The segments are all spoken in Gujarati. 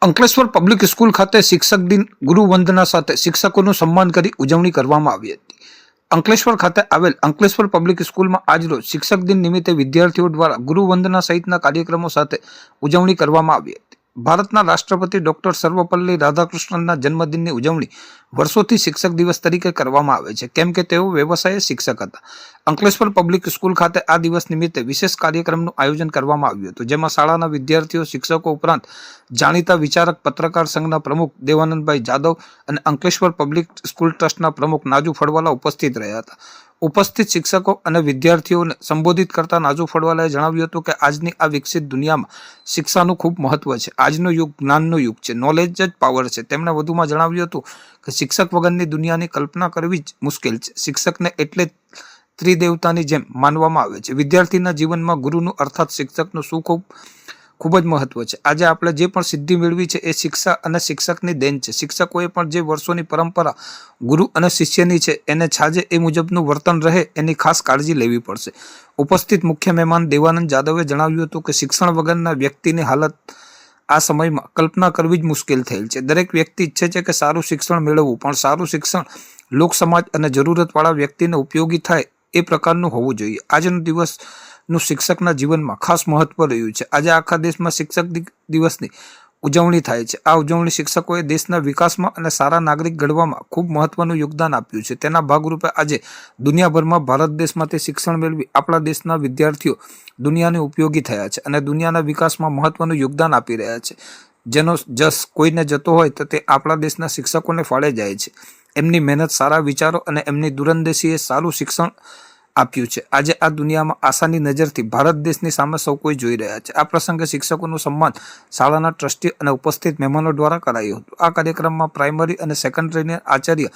અંકલેશ્વર પબ્લિક સ્કૂલ ખાતે શિક્ષક દિન ગુરુવંદના સાથે શિક્ષકોનું સન્માન કરી ઉજવણી કરવામાં આવી હતી. અંકલેશ્વર ખાતે આવેલ અંકલેશ્વર પબ્લિક સ્કૂલમાં આજરોજ શિક્ષક દિન નિમિત્તે વિદ્યાર્થીઓ દ્વારા ગુરુવંદના સહિતના કાર્યક્રમો સાથે ઉજવણી કરવામાં આવી હતી. ભારતના રાષ્ટ્રપતિ ડોક્ટર સર્વપલ્લી રાધાકૃષ્ણનના જન્મદિનની ઉજવણી વર્ષોથી શિક્ષક દિવસ તરીકે કરવામાં આવે છે. કેમ કે તેઓ વ્યવસાયે શિક્ષક હતા. અંકલેશ્વર પબ્લિક સ્કૂલ ખાતે આ દિવસ નિમિત્તે વિશેષ કાર્યક્રમનું આયોજન કરવામાં આવ્યું હતું, જેમાં શાળાના વિદ્યાર્થીઓ, શિક્ષકો ઉપરાંત જાણીતા વિચારક, પત્રકાર સંઘના પ્રમુખ દેવાનંદભાઈ જાદવ અને અંકલેશ્વર પબ્લિક સ્કૂલ ટ્રસ્ટના પ્રમુખ નાજુ ફળવાલા ઉપસ્થિત રહ્યા હતા. ઉપસ્થિત શિક્ષકો અને વિદ્યાર્થીઓને સંબોધિત કરતા નાજુ ફળવાલાએ જણાવ્યું હતું કે આજની આ વિકસિત દુનિયામાં શિક્ષાનું ખૂબ મહત્વ છે. આજનો યુગ જ્ઞાનનો યુગ છે. નોલેજ જ પાવર છે. તેમણે વધુમાં જણાવ્યું હતું કે શિક્ષક વગરની દુનિયાની કલ્પના કરવી જ મુશ્કેલ છે. શિક્ષકને એટલે ત્રિદેવતાની જેમ માનવામાં આવે છે. વિદ્યાર્થીના જીવનમાં ગુરુનું અર્થાત શિક્ષકનું શું ખૂબ ખૂબ જ મહત્વ છે. આજે આપણે જે પણ સિદ્ધિ મેળવી છે એ શિક્ષા અને શિક્ષકની દેન છે. શિક્ષકોએ પણ જે વર્ષોની પરંપરા ગુરુ અને શિષ્યની છે એને છાજે એ મુજબનું વર્તન રહે એની ખાસ કાળજી લેવી પડશે. ઉપસ્થિત મુખ્ય મહેમાન દેવાનંદ જાદવે જણાવ્યું હતું કે શિક્ષણ વગરના વ્યક્તિની હાલત આ સમયમાં કલ્પના કરવી જ મુશ્કેલ થયેલ છે. દરેક વ્યક્તિ ઈચ્છે છે કે સારું શિક્ષણ મેળવવું, પણ સારું શિક્ષણ લોક સમાજ અને જરૂરતવાળા વ્યક્તિને ઉપયોગી થાય એ પ્રકારનું હોવું જોઈએ. આજનો દિવસનું શિક્ષકના જીવનમાં ખાસ મહત્વ રહ્યું છે. આજે આખા દેશમાં શિક્ષક દિવસની ઉજવણી થાય છે. આ ઉજવણી શિક્ષકોએ દેશના વિકાસમાં અને સારા નાગરિક ઘડવામાં ખૂબ મહત્વનું યોગદાન આપ્યું છે. તેના ભાગરૂપે આજે દુનિયાભરમાં ભારત દેશમાંથી શિક્ષણ મેળવી આપણા દેશના વિદ્યાર્થીઓ દુનિયાને ઉપયોગી થયા છે અને દુનિયાના વિકાસમાં મહત્વનું યોગદાન આપી રહ્યા છે. જેનો જસ કોઈને જતો હોય તો તે આપણા દેશના શિક્ષકોને ફાળે જાય છે. એમની મહેનત, સારા વિચારો અને એમની દૂરંદેશીએ સારું શિક્ષણ આપ્યું છે. આજે આ દુનિયામાં આશાની નજરથી ભારત દેશની સામે સૌ કોઈ જોઈ રહ્યા છે. આ પ્રસંગે શિક્ષકોનું સન્માન શાળાના ટ્રસ્ટી અને ઉપસ્થિત મહેમાનો દ્વારા કરાયું હતું. આ કાર્યક્રમમાં પ્રાઇમરી અને સેકન્ડરીના આચાર્ય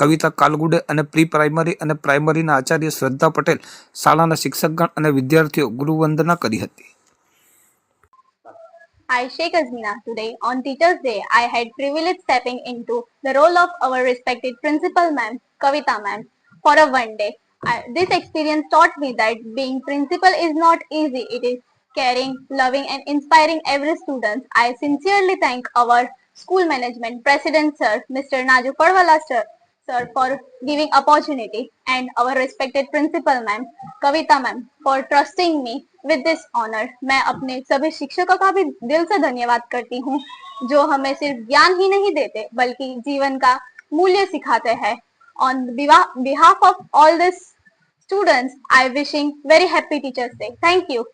કવિતા કાલગુડે અને પ્રી પ્રાઇમરી અને પ્રાઇમરીના આચાર્ય શ્રદ્ધા પટેલ શાળાના શિક્ષકગણ અને વિદ્યાર્થીઓ ગુરુવંદના કરી હતી. I, Sheikh Azmina, today on Teachers' Day, I had privilege stepping into the role of our respected principal ma'am, Kavita ma'am, for a one day. I, this experience taught me that being principal is not easy. It is caring, loving and inspiring every student. I sincerely thank our school management, President Sir, Mr. Naju Parwala Sir, sir for giving opportunity and our respected principal ma'am Kavita ma'am for trusting me with this honour मैं अपने सभी शिक्षकों का भी दिल से धन्यवाद करती हूँ जो हमें सिर्फ़ ज्ञान ही नहीं देते बल्कि जीवन का मूल्य सिखाते हैं On behalf of all these students, I wishing very happy Teacher's Day. Thank you.